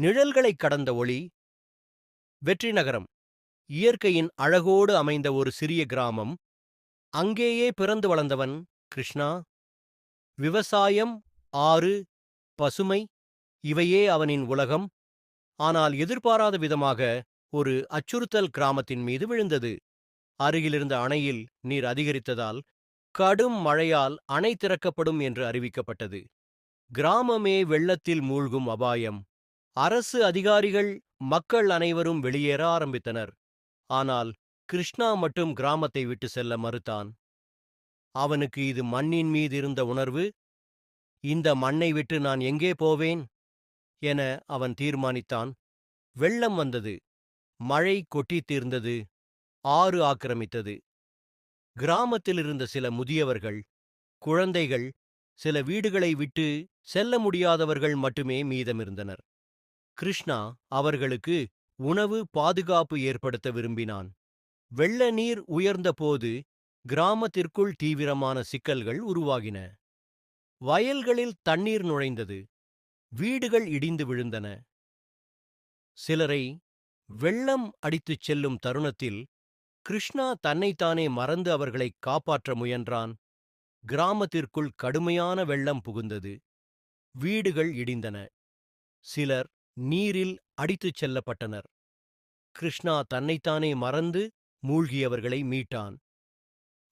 நிழல்களைக் கடந்த ஒளி. வெற்றி நகரம் இயற்கையின் அழகோடு அமைந்த ஒரு சிறிய கிராமம். அங்கேயே பிறந்து வளர்ந்தவன் கிருஷ்ணா. விவசாயம் ஆறு பசுமை இவையே அவனின் உலகம். ஆனால் எதிர்பாராத விதமாக ஒரு அச்சுறுத்தல் கிராமத்தின் மீது விழுந்தது. அருகிலிருந்த அணையில் நீர் அதிகரித்ததால் கடும் மழையால் அணை திறக்கப்படும் என்று அறிவிக்கப்பட்டது. கிராமமே வெள்ளத்தில் மூழ்கும் அபாயம். அரசு அதிகாரிகள் மக்கள் அனைவரும் வெளியேற ஆரம்பித்தனர். ஆனால் கிருஷ்ணா மட்டும் கிராமத்தை விட்டு செல்ல மறுத்தான். அவனுக்கு இது மண்ணின் மீது இருந்த உணர்வு இந்த மண்ணை விட்டு நான் எங்கே போவேன்? என அவன் தீர்மானித்தான். வெள்ளம் வந்தது. மழை கொட்டித் தீர்ந்தது. ஆறு ஆக்கிரமித்தது. கிராமத்தில் இருந்த சில முதியவர்கள் குழந்தைகள் சில வீடுகளை விட்டு செல்ல முடியாதவர்கள் மட்டுமே மீதமிருந்தனர். கிருஷ்ணா அவர்களுக்கு உணவு பாதுகாப்பு ஏற்படுத்த விரும்பினான். வெள்ள நீர் உயர்ந்தபோது கிராமத்திற்குள் தீவிரமான சிக்கல்கள் உருவாகின. வயல்களில் தண்ணீர் நுழைந்தது. வீடுகள் இடிந்து விழுந்தன. சிலரை வெள்ளம் அடித்துச் செல்லும் தருணத்தில் கிருஷ்ணா தன்னைத்தானே மறந்து அவர்களை காப்பாற்ற முயன்றான். கிராமத்திற்குள் கடுமையான வெள்ளம் புகுந்தது. வீடுகள் இடிந்தன. சிலர் நீரில் அடித்துச் செல்லப்பட்டனர். கிருஷ்ணா தன்னைத்தானே மறந்து மூழ்கியவர்களை மீட்டான்.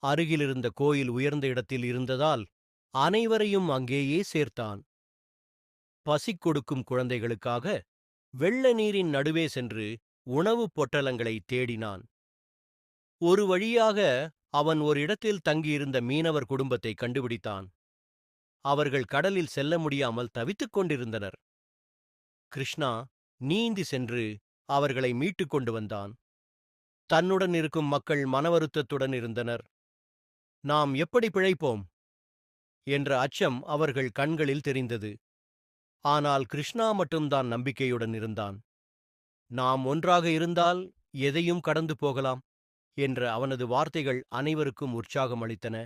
அருகிலிருந்த கோயில் உயர்ந்த இடத்தில் இருந்ததால் அனைவரையும் அங்கேயே சேர்த்தான். பசி கொடுக்கும் குழந்தைகளுக்காக வெள்ள நீரின் நடுவே சென்று உணவுப் பொட்டலங்களை தேடினான். ஒரு வழியாக அவன் ஒரு இடத்தில் தங்கியிருந்த மீனவர் குடும்பத்தை கண்டுபிடித்தான். அவர்கள் கடலில் செல்ல முடியாமல் தவித்துக் கொண்டிருந்தனர். கிருஷ்ணா நீந்தி சென்று அவர்களை மீட்டுக் கொண்டு வந்தான். தன்னுடன் இருக்கும் மக்கள் மனவருத்தத்துடன் இருந்தனர். நாம் எப்படி பிழைப்போம்? என்ற அச்சம் அவர்கள் கண்களில் தெரிந்தது. ஆனால் கிருஷ்ணா மட்டும்தான் நம்பிக்கையுடன் இருந்தான். நாம் ஒன்றாக இருந்தால் எதையும் கடந்து போகலாம் என்ற அவனது வார்த்தைகள் அனைவருக்கும் உற்சாகம் அளித்தன.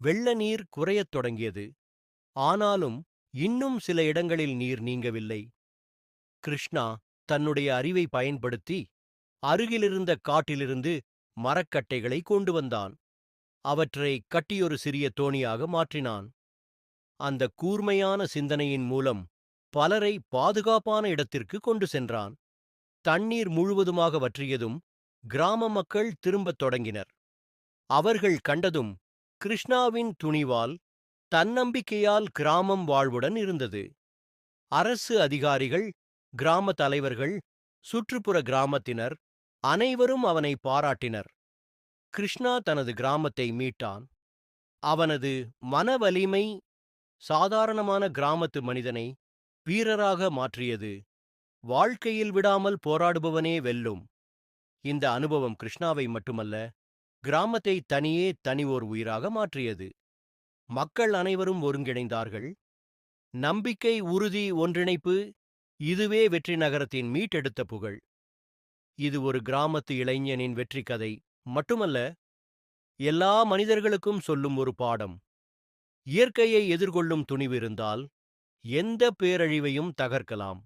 வெள்ள நீர் குறையத் தொடங்கியது. ஆனாலும் இன்னும் சில இடங்களில் நீர் நீங்கவில்லை. கிருஷ்ணா தன்னுடைய அறிவை பயன்படுத்தி அருகிலிருந்த காட்டிலிருந்து மரக்கட்டைகளை கொண்டு வந்தான். அவற்றை கட்டியொரு சிறிய தோணியாக மாற்றினான். அந்த கூர்மையான சிந்தனையின் மூலம் பலரை பாதுகாப்பான இடத்திற்கு கொண்டு சென்றான். தண்ணீர் முழுவதுமாக வற்றியதும் கிராம மக்கள் திரும்பத் தொடங்கினர். அவர்கள் கண்டதும் கிருஷ்ணாவின் துணிவால் தன்னம்பிக்கையால் கிராமம் வாழ்வுடன் இருந்தது. அரசு அதிகாரிகள் கிராம தலைவர்கள் சுற்றுப்புற கிராமத்தினர் அனைவரும் அவனை பாராட்டினர். கிருஷ்ணா தனது கிராமத்தை மீட்டான். அவனது மனவலிமை சாதாரணமான கிராமத்து மனிதனை வீரராக மாற்றியது. வாழ்க்கையில் விடாமல் போராடுபவனே வெல்லும். இந்த அனுபவம் கிருஷ்ணாவை மட்டுமல்ல கிராமத்தை தனியே தனி ஓர் உயிராக மாற்றியது. மக்கள் அனைவரும் ஒருங்கிணைந்தார்கள். நம்பிக்கை உறுதி ஒன்றிணைப்பு இதுவே வெற்றி நகரத்தின் மீட்டெடுத்த புகழ். இது ஒரு கிராமத்து இளைஞனின் வெற்றி கதை மட்டுமல்ல எல்லா மனிதர்களுக்கும் சொல்லும் ஒரு பாடம். இயற்கையை எதிர்கொள்ளும் துணிவு இருந்தால் எந்த பேரழிவையும் தகர்க்கலாம்.